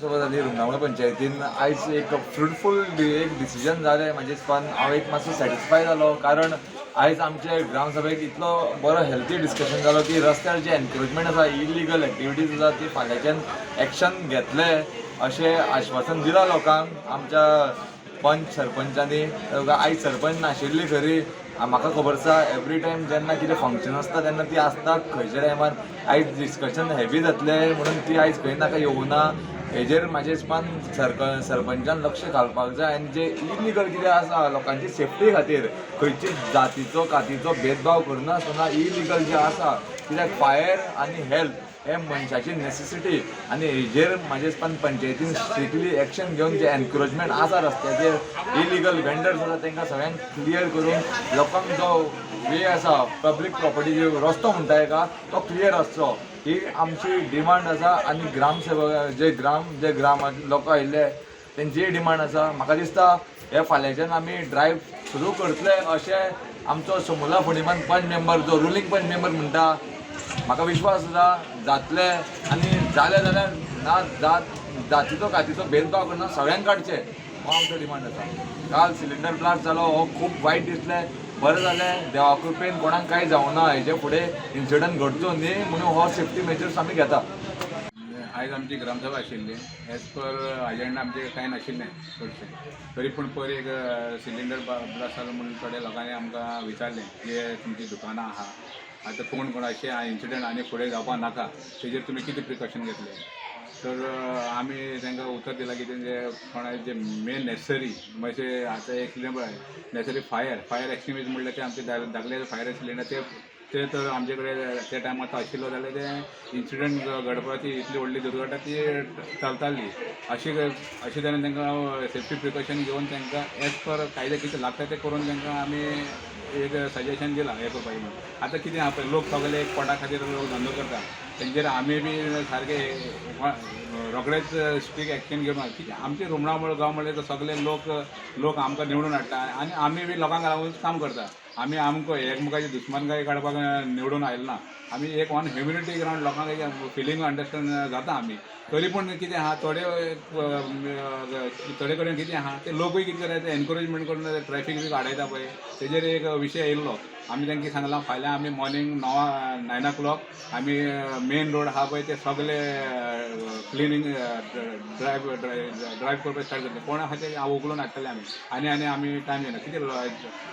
सोबत आनी पंचायतीन आयज एक फ्रुटफूल एक डिसिजन जालें म्हणजे पण हांव एक मातसो सॅटिस्फाय जालो कारण आयज आमचे ग्रामसभेक इतलो बरो हेल्थी डिस्कशन जालो की रस्त्यार जे एनक्रोचमेंट आसा इलिगल एक्टिविटीज आसा ती फाल्यांच्यान एक्शन घेतले अशें आश्वासन दिलां लोकांक. आमच्या पंच सरपंचांनी. आयज सरपंच नाशिल्ली खरी. म्हाका खबर आसा एवरी टायम जेन्ना कितें फंक्शन आसता तेन्ना ती आसता खंयच्या टायमार आयज डिस्कशन हेवी जातले म्हणून ती आयज खंय नाका येवना हेजेर म्हाजे हिसपान सरक सरपंचान लक्ष घालपाक जाय आनी जे इलिगल कितें आसा लोकांची सेफ्टी खातीर खंयची जातीचो कातीचो भेदभाव करनासतना इलिगल जे आसा कित्याक फायर आनी हेल्थ हे मनशाची नेसेसिटी आनी हेजेर म्हाजे पण पंचायतीन स्ट्रिक्टली एक्शन घेवन जे एनक्रोचमेंट आसा रस्त्याचेर इलिगल वेंडर्स आसा तांकां सगळ्यांक क्लियर करून लोकांक जो वे आसा पब्लीक प्रॉपर्टी रस्तो म्हणटा एका तो क्लियर आसचो ही आमची डिमांड आसा आनी ग्रामसेवक जे ग्राम जे ग्राम लोक आयिल्ले तेंची डिमांड आसा म्हाका दिसता हे फाल्यांच्यान आमी ड्रायव्ह सुरू करतले अशें आमचो समोला फुडेमान पंच मेंबर जो रुलींग पंच मेंबर म्हणटा म्हाका विश्वास आसा जातले आनी जाले जाल्यार ना जात जातीचो कातीचो भेदभाव करना सगळ्यांक काडचे. हो आमचो डिमांड आसा. काल सिलिंडर ब्लास्ट जालो हो खूब वायट दिसलें. बरें जालें देवा कृपेन कोणाक कांय जावना हेजे फुडें इन्सिडंट घडचो न्ही म्हणून हो सेफ्टी मेजर्स आमी घेता. आयज आमची ग्रामसभा आशिल्ली. एज पर अजेंडा आमचे कांय नाशिल्लें चडशें. तरी पूण पयर एक सिलिंडर ब्लास्ट जालो म्हणून थोड्या लोकांनी आमकां विचारलें की तुमची दुकानां आहा. आतां कोण कोण अशें इन्सिडंट आनी फुडें जावपाक नाका. तेजेर तुमी कितें प्रिकॉशन घेतले? तर आमी तांकां उतर दिलां की तेंचे कोणाचे जे मेन नेसेसरी म्हणजे आतां एक cylinder necessary fire fire extinguish म्हणल्यार ते आमचे धा- धाकले फायर सिलिंडर ते ते तर आमचे कडेन त्या टायमार तो आशिल्लो जाल्यार ते इन्सिडंट घडपाची इतली व्हडली दुर्घटना ती चलताली अशी अशें तरेन तांकां सेफ्टी प्रिकॉशन घेवन तांकां एज पर कायदे कितें लागता तें करून तांकां आमी एक सजेशन दिलां हें करपाचें म्हणून आतां कितें आसा पळय लोक सगळे एक पोटा खातीर लोक धंदो करता म्हणजे तेंचेर आमी बी सारके रोखडेच स्ट्रीक एक्शन घेवन कित्याक आमचे रुमणामुळे गांव म्हणल्यार सगळे लोक लोक आमकां निवडून हाडटा. आनी आमी बी लोकांक लागून काम करता. आमी आमकां एकमेकाची दुश्मनकाय काडपाक निवडून आयले ना. आमी एक ऑन ह्युमिनिटी ग्रावंड लोकांक एक फिलींग अंडरस्टँड जाता आमी तरी पूण कितें आहा थोडे थोडे कडेन कितें आहा ते लोकूय कितें करता एनकरेजमेंट करून ट्रॅफीक बी काडयता पळय. तेजेर एक विशय येयल्लो. आमी तांकां सांगलां फाल्यां आमी मॉर्निंग णवा नायन ओ क्लॉक आमी मेन रोड आहा पळय ते सगळे क्लिनींग ड्रायव ड्रायव करपाक स्टार्ट करतले कोण खातीर ते हांव उखलून हाडटले आमी आनी आनी आमी टायम घेना कितें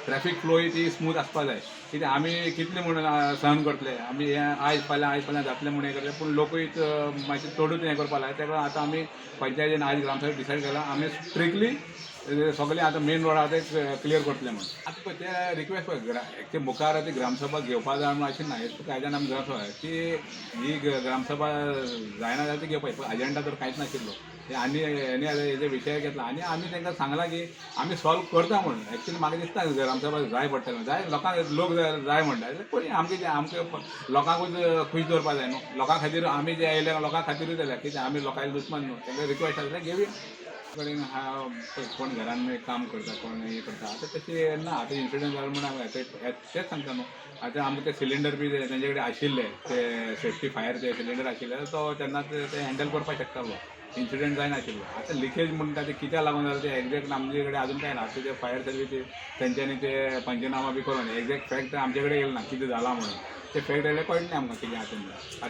ट्रॅफीक फ्लोय ती स्मूथ आसपा जाय. कितें आमी कितले म्हणून सहन करतले? आमी हें आयज फाल्यां आयज फाल्यां जातलें म्हणून हें करतले पूण लोकूय मातशें चडूच हें करपा लागले तेका आतां आमी पंचायतीन आयज ग्रामसभेक डिसायड केला. आमी स्ट्रिक्टली सगळे आतां मेन रोड आसा ते क्लियर करतले म्हणून. आतां पळय ते रिक्वेस्ट पळय ते मुखार ती ग्रामसभा घेवपा जाय म्हणून अशें ना हेच कायद्यान आमी ग्रामसभा ती ही ग्रामसभा जायना जाल्यार ती घेवपाय अजेंडा तर कांयच नाशिल्लो ते आनी हेणी हेजे विशय घेतला आनी आमी तांकां सांगलां की आमी सॉल्व करता म्हणून. एक्चुली म्हाका दिसता जर आमचे पास जाय पडटलें जाय लोकांक लोक जाय जाय म्हणटा कोणी पळय आमचे जे आमकां लोकांकूच खुश दवरपा जाय न्हू लोकां खातीर आमी जे आयले लोकां खातीरूच जाल्यार कितें आमी लोकांचे दुस्मान न्हू तेंकां रिक्वेस्ट आसल्यार घेवया कडेन हा पळय कोण घरान काम करता कोण हें करता. आतां तशें ना आतां इन्सिडंट जालो म्हणून हांवें तेच सांगता न्हू आतां आमकां ते सिलिंडर बी ते- तेंचे कडेन आशिल्ले ते सेफ्टी फायर ते सिलिंडर आशिल्ले तो तेन्ना ते हँडल करपाक शकतालो इन्सिडंट जायनाशिल्लो आतां लिकेज म्हणटा ते कित्याक लागून जालें ते एक्झॅक्ट आमचे कडेन अजून काय ना आतां ते फायर सर्वीस तेंच्यांनी ते पंचनामा बी करून एक्झॅक्ट फॅक्ट आमचे कडेन येयलो ना कितें जालां म्हणून. ते फॅक्ट येयले कळटलें आमकां कितें आसा तें